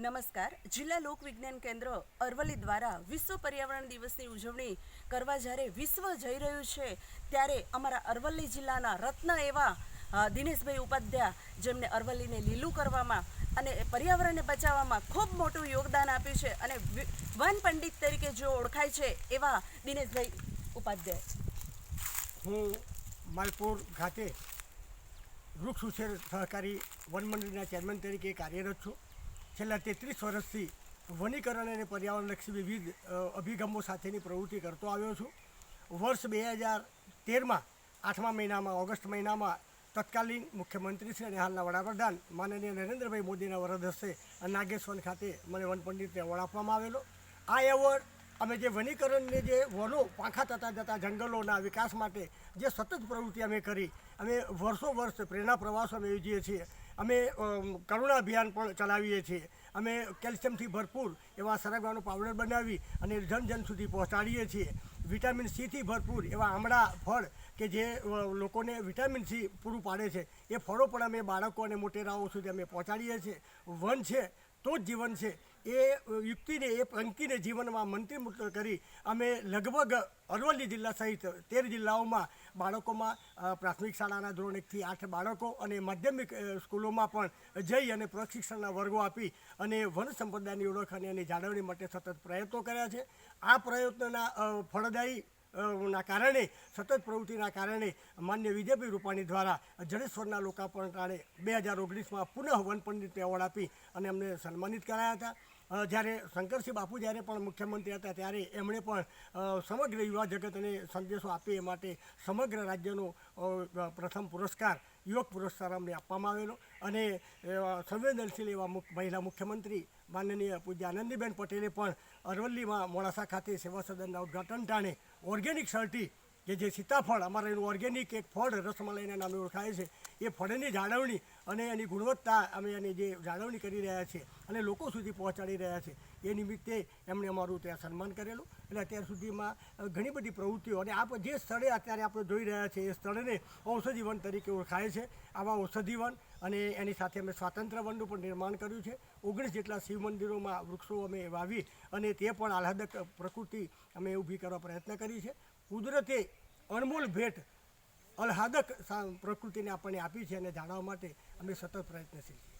નમસ્કાર. જિલ્લા લોક વિજ્ઞાન કેન્દ્ર અરવલ્લી દ્વારા વિશ્વ પર્યાવરણ દિવસની ઉજવણી કરવા જ્યારે વિશ્વ જઈ રહ્યું છે, ત્યારે અમારા અરવલ્લી જિલ્લાના રત્ન એવા દિનેશભાઈ ઉપાધ્યાય જેમને અરવલ્લીને લીલું કરવામાં અને પર્યાવરણને બચાવવામાં ખૂબ મોટું યોગદાન આપ્યું છે અને વન પંડિત તરીકે જો ઓળખાય છે એવા દિનેશભાઈ ઉપાધ્યાય. હું માલપુર ખાતે વૃક્ષ ઉછેર સહકારી વન મંડળના ચેરમેન તરીકે કાર્યરત છું. છેલ્લા તેત્રીસ વર્ષથી વનીકરણ અને પર્યાવરણલક્ષી વિવિધ અભિગમો સાથેની પ્રવૃત્તિ કરતો આવ્યો છું. વર્ષ બે હજાર તેરમાં, આઠમા મહિનામાં, ઓગસ્ટ મહિનામાં તત્કાલીન મુખ્યમંત્રી શ્રી અને હાલના વડાપ્રધાન માનનીય નરેન્દ્રભાઈ મોદીના વરદ હસ્તે નાગેશ્વર ખાતે મને વન પંડિત એવોર્ડ આપવામાં આવેલો. આ એવોર્ડ અમે જે વનીકરણને જે વનો પાંખા થતા જતા જંગલોના વિકાસ માટે જે સતત પ્રવૃત્તિ અમે કરી, અમે વર્ષો વર્ષ પ્રેરણા પ્રવાસો અમે યોજીએ છીએ. અમે કરુણા અભિયાન પણ ચલાવીએ છીએ. અમે કેલ્શિયમથી ભરપૂર એવા સરગવાનો પાવડર બનાવી અને જન જન સુધી પહોંચાડીએ છીએ. વિટામિન સીથી ભરપૂર એવા આમળા ફળ કે જે લોકોને વિટામિન સી પૂરું પાડે છે, એ ફળો પણ અમે બાળકો અને મોટેરાઓ સુધી અમે પહોંચાડીએ છીએ. વન છે તો જ જીવન છે. એ યુક્તિને, એ પંક્તિને જીવનમાં મંત્રીમુક્ત કરી અમે લગભગ અરવલ્લી જિલ્લા સહિત તેર જિલ્લાઓમાં બાળકોમાં પ્રાથમિક શાળાના ધોરણ એકથી આઠ બાળકો અને માધ્યમિક સ્કૂલોમાં પણ જઈ અને પ્રશિક્ષણના વર્ગો આપી અને વન સંપદાની ઓળખ અને જાળવણી માટે સતત પ્રયત્નો કર્યા છે. આ પ્રયત્નોના ફળદાયી ના કારણે, સતત પ્રવૃત્તિના કારણે માન્ય વિજયભાઈ રૂપાણી દ્વારા જડેશ્વરના લોકાર્પણ ટાણે બે હજાર ઓગણીસમાં પુનઃ વન પંડિત એવોર્ડ આપી અને અમને સન્માનિત કરાયા હતા. જ્યારે શંકરસિંહ બાપુ જ્યારે પણ મુખ્યમંત્રી હતા ત્યારે એમણે પણ સમગ્ર યુવા જગતને સંદેશો આપે એ માટે સમગ્ર રાજ્યનો પ્રથમ પુરસ્કાર, યુવક પુરસ્કાર અમને આપવામાં આવેલો. અને સંવેદનશીલ એવા મહિલા મુખ્યમંત્રી માનનીય પૂજ્ય આનંદીબેન પટેલે પણ અરવલ્લીમાં મોડાસા ખાતે સેવા સદનના ઉદ્ઘાટન ટાણે ઓર્ગેનિક શર્ટી કે જે સીતાફળ, અમારે એનું ઓર્ગેનિક એક ફળ રસમલાઈના નામે ઓળખાય છે, એ ફળની જાળવણી અને એની ગુણવત્તા અમે એની જે જાળવણી કરી રહ્યા છીએ અને લોકો સુધી પહોંચાડી રહ્યા છે, એ નિમિત્તે એમણે અમારું ત્યાં સન્માન કરેલું. એટલે અત્યાર સુધીમાં ઘણી બધી પ્રવૃત્તિઓ અને આપ જે સ્થળે અત્યારે આપણે જોઈ રહ્યા છીએ, એ સ્થળને ઔષધિવન તરીકે ઓળખાય છે. આવા ઔષધિવન અને એની સાથે અમે સ્વાતંત્ર્ય વનનું પણ નિર્માણ કર્યું છે. ઓગણીસ જેટલા શિવ મંદિરોમાં વૃક્ષો અમે વાવી અને તે પણ આહ્લાદક પ્રકૃતિ અમે ઊભી કરવા પ્રયત્ન કરી છે. કુદરતે અણમોલ ભેટ અલ્હાદક પ્રકૃતિને આપણને આપી છે અને જાણવા માટે અમે સતત પ્રયત્નશીલ છીએ.